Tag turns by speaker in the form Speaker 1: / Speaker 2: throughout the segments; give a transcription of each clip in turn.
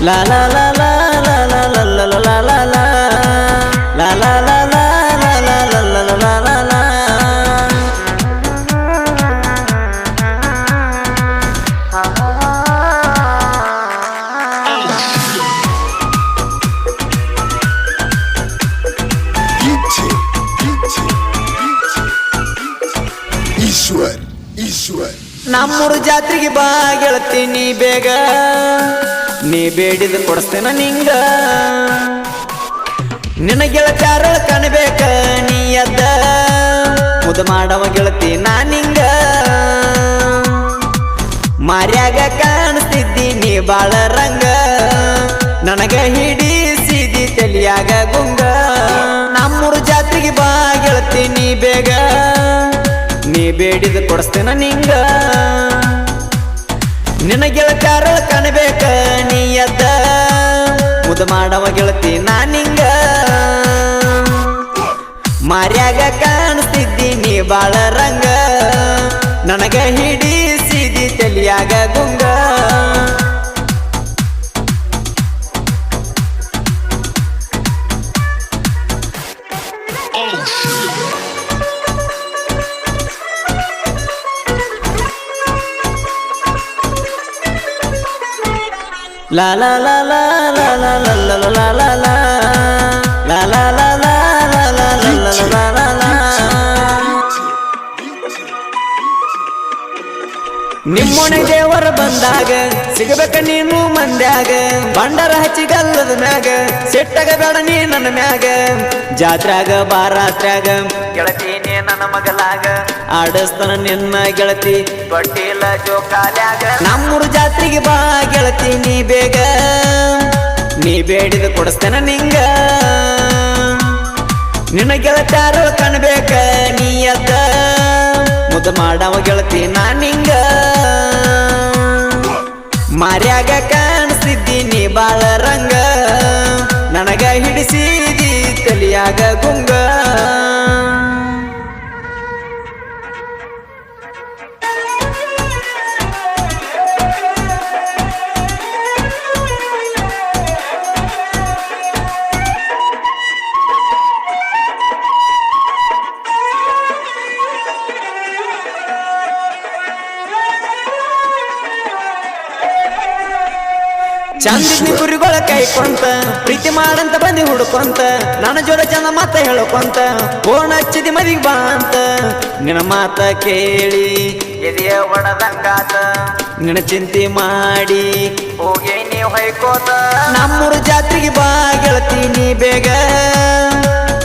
Speaker 1: la la la la
Speaker 2: Eshwar Eshwar
Speaker 1: ನಮ್ಮೂರು ಜಾತ್ರೆಗೆ ಬಾ ಗೆಳತಿ ನೀ ಬೇಗ ನೀ ಬೇಡಿದ ಕೊಡಿಸ್ತೇನ ನಿಂಗ. ನಿನ್ನ ಗೆಳತ್ಯಾರ ಕಾಣಬೇಕ, ನೀ ಅದ. ಮುದ ಮಾಡವ ಗೆಳತಿ ನಾ ನಿಂಗ. ಮಾರ್ಯಾಗ ಕಾಣಿಸ್ತಿದ್ದಿ ನೀ ಬಾಳ ರಂಗ. ನನಗ ಹಿಡಿಸಿದಿ ತಲಿಯಾಗ ಗುಂಗ. ನಮ್ಮೂರು ಜಾತ್ರೆಗೆ ಬಾ ಗೆಳತಿ ನೀ ಬೇಗ. ನೀ ಬೇಡಿದ ಕೊಡಿಸ್ತೇನ ನಿಂಗ. ನಿನ್ನ ಗೆಳತ್ಯಾರ ಕಾಣಬೇಕ மாட La la la la la la la la la la la la La la la la la la la la la la la ನಿಮ್ಮೊಣ ದೇವರ ಬಂದಾಗ ಸಿಗಬೇಕ ನೀನು ಮಂದ್ಯಾಗ ಬಂಡರ ಹಚ್ಚಿ ಗಲ್ಲದ ಮ್ಯಾಗ ಸಿಟ್ಟಾಗ ಬೇಡ ನೀ ನನ್ನ ಮ್ಯಾಗ ಜಾತ್ರಾಗ ಬಾರಾತ್ರಾಗ ಗೆಳತಿ ನೀ ನನ್ನ ಮಗಲಾಗ ಆಡಸ್ತನ ನಿನ್ನ ಗೆಳತಿ ತೊಟ್ಟಿಲ ಜೋಕಾಲ್ಯಾಗ ನಮ್ಮೂರು ಜಾತ್ರೆಗೆ ಬಾ ನೀ ಬೇಗ? ನೀ ಬೇಡಿದ ಕೊಡಿಸ್ತೇನ ನಿಂಗ. ನಿನ್ನ ಗೆಳತಾರು ಕಾಣಬೇಕ ನೀ ಅದ ಮುದ ಮಾಡವ ಗೆಳತಿ ನಾ ನಿಂಗ. ಮಾರ್ಯಾಗ ಕಾಣಿಸಿದ್ದಿ ನೀ ಬಾಳ ರಂಗ. ನನಗ ಹಿಡಿಸಿದಿ ತಲಿಯಾಗ ಗುಂಗ. ಚಂದಿದ್ನಿ ಕೈ ಕೈಕೊಂತ ಪ್ರೀತಿ ಮಾಡಂತ ಬಂದಿ ಹುಡುಕೊಂತ, ನನ್ನ ಜೋರ ಚಂದ ಮಾತ ಹೇಳಕೊಂತ ಓಣ ಹಚ್ಚಿದಿ ಮದಿಗ್ ಬಾ ಅಂತ. ನಿನ್ನ ಮಾತ ಕೇಳಿ, ಎದೆಯ ಒಡದಂಗಾತ ನಿನ್ನ ಚಿಂತೆ ಮಾಡಿ, ಹೋಗಿ ನೀ ಹೊಯ್ಕೋತ. ನಮ್ಮೂರು ಜಾತ್ರೆಗೆ ಬಾ ಗೆಳತಿ, ನೀ ಬೇಗ.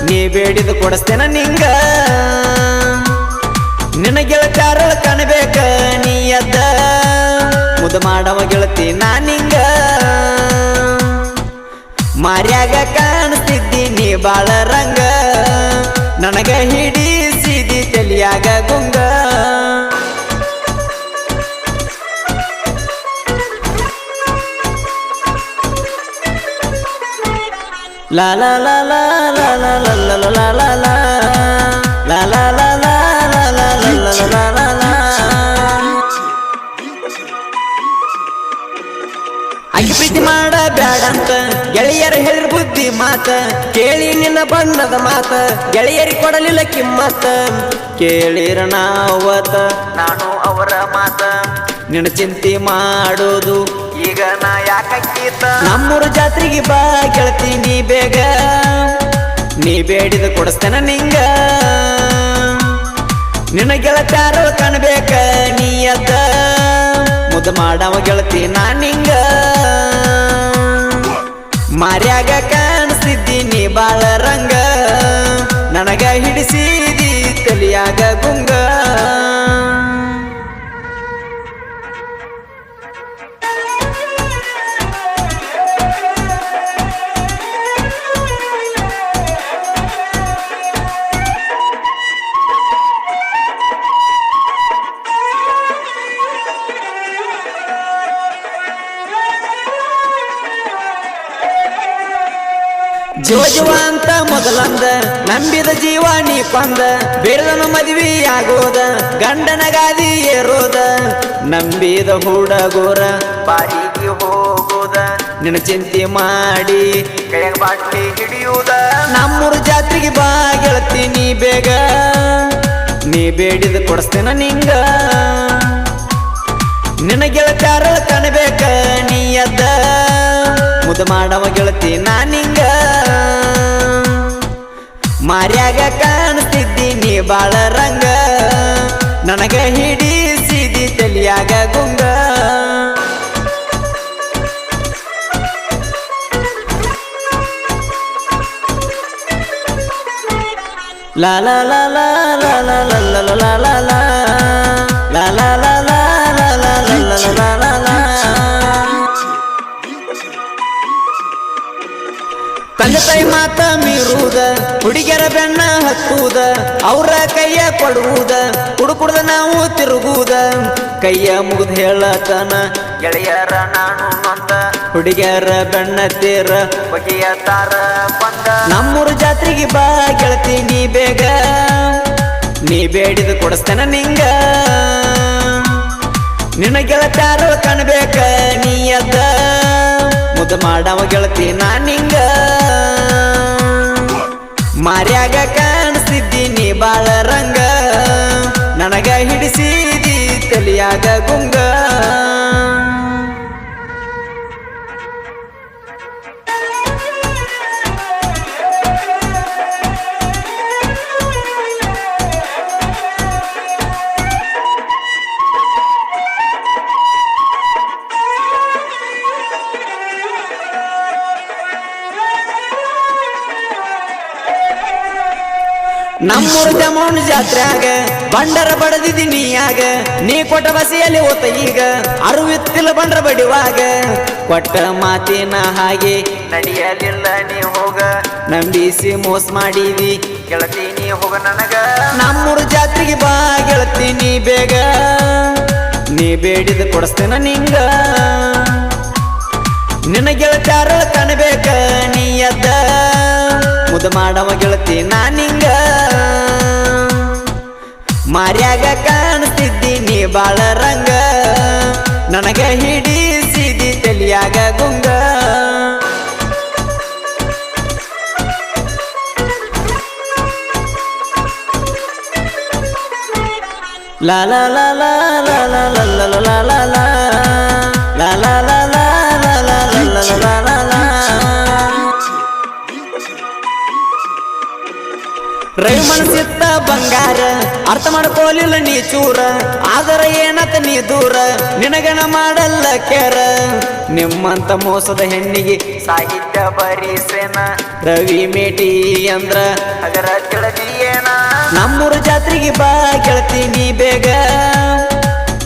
Speaker 1: ನೀ ಬೇಡಿದ ಕೊಡಿಸ್ತೇನ ನಿಂಗ. ನಿನ್ನ ಗೆಳತಾರ ಕಾಣಬೇಕ, ನೀ ಎದ್ದ. ಮುದ ಮಾಡವ ಗೆಳತಿ ನಾ ನಿಂಗ ಮಾರ್ಯಾಗ ಕಾಣಿಸ್ತಿದ್ದಿ ನೀ ಬಾಳ ರಂಗ ನನಗ ಹಿಡಿಸಿದಿ ತಲಿಯಾಗ ಗುಂಗ. La ಲಾ ಲಾ ಲಾ la la la La la la la la ಗೆಳೆಯರು ಹೇಳಿರ್ ಬುದ್ಧಿ ಮಾತ, ಕೇಳಿ ನಿನ್ನ ಬಣ್ಣದ ಮಾತ, ಗೆಳೆಯರಿ ಕೊಡಲಿಲ್ಲ ಕಿಮ್ಮತ್ತ. ಕೇಳಿರ ನಾವತ ನಾನು ಅವರ ಮಾತ. ನಿನ್ನ ಚಿಂತೆ ಮಾಡೋದು, ಈಗ ನಾ ಯಾಕೀತ ನಮ್ಮೂರು ಜಾತ್ರೆಗೆ ಬಾ ಗೆಳತಿ, ನೀ ಬೇಗ. ನೀ ಬೇಡಿದ ಕೊಡಿಸ್ತೇನ ನಿಂಗ. ನಿನ್ನ ಗೆಳತ್ಯಾರ ಕಾಣಬೇಕ ನೀ ಅದ ಮುದ ಮಾಡವ ಗೆಳತಿ ನಾ ನಿಂಗ. ಮಾರ್ಯಾಗ ಕಾಣಿಸಿದ್ದೀನಿ ಬಾಳ ರಂಗ ನನಗ ಹಿಡಿಸಿದಿ ತಲಿಯಾಗ ಗುಂಗ. ಜೋಜುವ ಅಂತ ಮೊದಲಂದ, ನಂಬಿದ ಜೀವ ನೀ ಕೊಂದ ಬೇಡದನು ಮದುವೆಯಾಗೋದ, ಗಂಡನ ಗಾದಿ ಏರೋದ, ನಂಬಿದ ಹುಡಗೋರ ಬಾಡಿಗೆ ಹೋಗೋದ, ನಿನ್ನ ಚಿಂತೆ ಮಾಡಿ ಬಾಟ್ಲಿ ಹಿಡಿಯುವುದ ನಮ್ಮೂರು ಜಾತ್ರೆಗೆ ಬಾ ಗೆಳತೀನಿ ಬೇಗ, ನೀ ಬೇಡಿದ ಕೊಡಿಸ್ತೇನ ನಿಂಗ. ನಿನ್ನ ಗೆಳತ್ಯಾರ ಕಾಣಬೇಕ, ನೀ ಎದ್ದ ಮುದ ಮಾಡವ ಗೆಳತಿ ನಾ ನಿಂಗ. ಮಾರ್ಯಾಗ ಕಾಣ್ತಿದ್ದೀನಿ ಬಾಳ ರಂಗ ನನಗ ಹಿಡಿಸಿದಿ ತಲಿಯಾಗ ಗುಂಗ ಲಾಲ ಲಾ ಲಾ ಲಾ ಲಾ ಲಾ ಲಾ ಲಾ ಲಾ ಲಾ ಲಾ. ಲಾ ತಾಯಿ ಮಾತ ಮೀರುವುದ ಹುಡುಗಿಯರ ಬೆನ್ನ ಹತ್ತುವುದ ಅವರ ಕೈಯ ಕೊಡುವುದ ಕುಡು ಕುಡ್ದ ನಾವು ತಿರುಗುವುದ ಕೈಯ ಮುಗಿದು ಹೇಳತನ, ಗೆಳೆಯರ ನಾನು ನೊಂದ, ಹುಡುಗಿಯರ ಬೆನ್ನ ತೀರ ಬಗೆಯ ತಾರ ಬಂದ. ನಮ್ಮೂರು ಜಾತ್ರೆಗೆ ಬಾ ಗೆಳತಿ, ನೀ ಬೇಗ, ನೀ ಬೇಡಿದ ಕೊಡಿಸ್ತೇನ ನಿಂಗ. ನಿನ್ನ ಗೆಳತಾರ ಕಾಣಬೇಕ, ನೀ ಅದ ಮುದ ಮಾಡವ ಗೆಳತಿ ನಾ ನಿಂಗ. ಮಾರ್ಯಾಗ ಕಾಣಿಸಿದ್ದೀನಿ ಬಾಳ ರಂಗ ನಮ್ಮೂರು ಜಮೋನ್ ಜಾತ್ರ್ಯಾಗ, ಬಂಡರ ಬಡದಿದಿ ನೀಯಾಗ, ನೀ ಕೊಟ್ಟ ಬಸಿಯಲ್ಲಿ ಓತ ಈಗ, ಅರುವಿತ್ತಿಲ್ಲ ಬಂಡ್ರ ಬಡಿವಾಗ. ಕೊಟ್ಟ ಮಾತಿನ ಹಾಗೆ ನಡೆಯಲಿಲ್ಲ ನೀ ಹೋಗ, ನಂಬಿಸಿ ಮೋಸ ಮಾಡಿದಿ, ಗೆಳತಿ ನೀ ಹೋಗ ನನಗ. ನಮ್ಮೂರು ಜಾತ್ರೆಗೆ ಬಾ ಗೆಳತಿ ನೀ ಬೇಗ, ನೀ ಬೇಡಿದ ಕೊಡಿಸ್ತೇನ ನಿಂಗ. ನಿನ್ನ ಗೆಳತ್ಯಾರ ಕಾಣಬೇಕ ನೀ ಎದ್ದ ಮುದ ಮಾಡವ ಗೆಳತಿ ನಾ ನಿಂಗ. ಮಾರ್ಯಾಗ ಕಾಣ್ತಿದ್ದೀನಿ ಬಾಳ ರಂಗ ನನಗ ಹಿಡಿಸಿದಿ ತಲಿಯಾಗ ಗುಂಗ ಲಾ ಲಾ ಲಾ ಲಾ ಲಾ ಲಾ ಲಾ ಲಾ ಲಾ ಲಾ ಲಾ. ಲಾ ರೈ ಮನಸ್ಸಿತ್ತ ಬಂಗಾರ. ಅರ್ಥ ಮಾಡ್ಕೋಲಿಲ್ಲ ನೀ ಚೂರ. ಆದರ ಏನತ ನೀ ದೂರ. ನಿನಗನ ಮಾಡಲ್ಲ ಕೇರ ನಿಮ್ಮಂತ ಮೋಸದ ಹೆಣ್ಣಿಗೆ ಸಾಹಿತ್ಯ ಬರೀಸೇನ. ರವಿ ಮೇಟಿ ಅಂದ್ರ ಅಗರ ಏನ ನಮ್ಮೂರ ಜಾತ್ರೆಗೆ ಬಾ ಕೆಳತಿ ನೀ ಬೇಗ.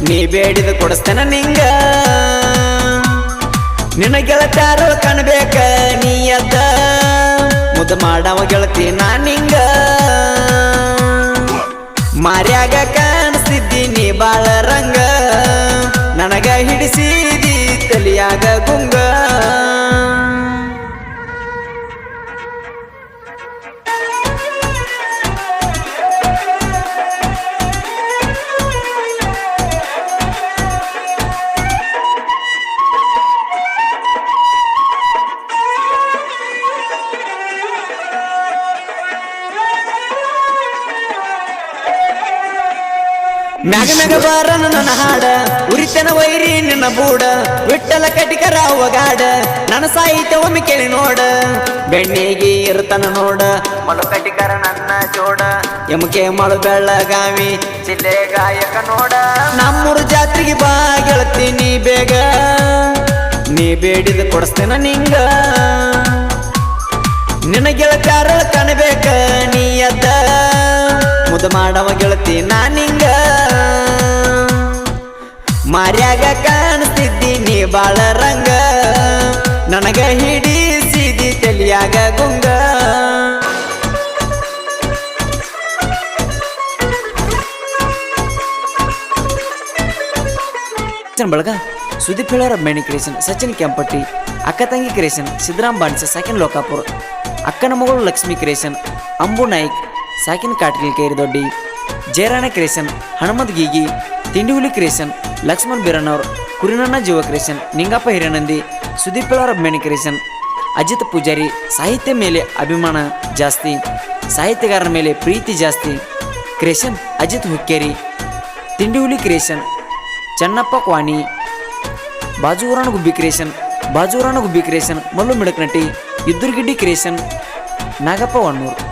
Speaker 1: ನೀ ಬೇಡಿದ ಕೊಡಿಸ್ತೇನ ನಿಂಗ. ನಿನಗೆಲ್ಲ ಕಾಣಬೇಕ ನೀ ಎದ್ದ. ಮುದ ಮಾಡವ ಗೆಳತಿ ನಾ ನಿಂಗ. ಮಾರ್ಯಾಗ ಕಾಣಿಸ್ತಿದ್ದೀನಿ ಬಾಳ ರಂಗ. ನನಗ ಹಿಡಿಸಿದಿ ತಲಿಯಾಗ ಗುಂಗ. ಮ್ಯಾಗ ಮ್ಯಾಗ ಬಾರ ನನ್ನ ಹಾಡ, ಉರಿತನ ವೈರಿ ನಿನ್ನ ಬೂಡ ವಿಟ್ಟಲ ಕಟಿಕರ ಅವಗಾಡ ನನ್ನ ಸಾಹಿತ್ಯ ಒಮ್ಮೆ ಕೇಳಿ ನೋಡ, ಬೆಣ್ಣಿಗೆ ಇರ್ತನ ನೋಡ ಮಳು ಕಟಿಕರ ನನ್ನ ಜೋಡ ಎಮಕೆ ಮಳು ಬೆಳ್ಳಗಾವಿ ಜಿಲ್ಲೆ ಗಾಯಕ ನೋಡ. ನಮ್ಮೂರು ಜಾತ್ರೆಗೆ ಬಾ ಗೆಳತೀನಿ ಬೇಗ, ನೀ ಬೇಡಿದ ಕೊಡಿಸ್ತೇನ ನಿಂಗ. ನಿನ್ನ ಗೆಳತ್ಯಾರ ಕಾಣಬೇಕ ನೀ ಎದ್ದ. ಮುದ ಮಾಡವ ಗೆಳತಿ ನಾ ನಿಂಗ ಮಾರ್ಯಾಗ ಕಾಣಿಸ್ತಿದ್ದೀನಿ ಬಾಳ ರಂಗ. ನನಗ ಹಿಡಿಸಿದಿ ತಲಿಯಾಗ ಗುಂಗ. ಬಳಗ, ಸುದೀಪ್ ಹೇಳೋರ ಮೇಣಿ ಕ್ರಿಯೇಷನ್ ಸಚಿನ್ ಕೆಂಪಟ್ಟಿ, ಅಕ್ಕ ತಂಗಿ ಕ್ರಿಯೇಷನ್ ಸಿದ್ದರಾಮ್ ಬಾಣಿಸ ಸೆಕೆಂಡ್ ಲೋಕಾಪುರ, ಅಕ್ಕನ ಮಗಳು ಲಕ್ಷ್ಮಿ ಕ್ರಿಯೇಷನ್ ಅಂಬು ನಾಯ್ಕ್ ಸಾಕಿನ್ ಕಾಟ್ಗಿಲ್ ಕೇರಿದೊಡ್ಡಿ ಜಯರಾಣ ക്രേശൻ ಹನುಮದ್ ಗೀಗಿ ತಿಂಡಿಹುಲಿ ಕ್ರಿಯೇಷನ್ ಲಕ್ಷ್ಮಣ್ ಬೀರಣ್ಣವ್ರ, ಕುರಿನಣ್ಣ ಜೀವ ಕ್ರಿಯೇಷನ್ ನಿಂಗಪ್ಪ ಹಿರೇನಂದಿ
Speaker 3: ಸುದೀಪ್ ಅವರ ಕ್ರಿಯೇಷನ್ ಅಜಿತ್ ಪೂಜಾರಿ, ಸಾಹಿತ್ಯ ಮೇಲೆ ಅಭಿಮಾನ ಜಾಸ್ತಿ, ಸಾಹಿತ್ಯಗಾರರ ಮೇಲೆ ಪ್ರೀತಿ ಜಾಸ್ತಿ ಕ್ರಿಯೇಷನ್ ಅಜಿತ್ ಹುಕ್ಕೇರಿ ತಿಂಡಿಹುಲಿ ಕ್ರಿಯೇಷನ್ ಚನ್ನಪ್ಪ ಕ್ವಾಣಿ ಬಾಜೂರಾಣ ಗುಬ್ಬಿ ಕ್ರಿಯೇಷನ್ ಬಾಜೂರಾಣ ಗುಬ್ಬಿ ಕ್ರಿಯೇಷನ್ ಮಲ್ಲು ಮಿಡಕ್ನಟಿ ಇದ್ದುರ್ಗಿಡ್ಡಿ ಕ್ರಿಯೇಷನ್ ನಾಗಪ್ಪ ವಣ್ಣೂರು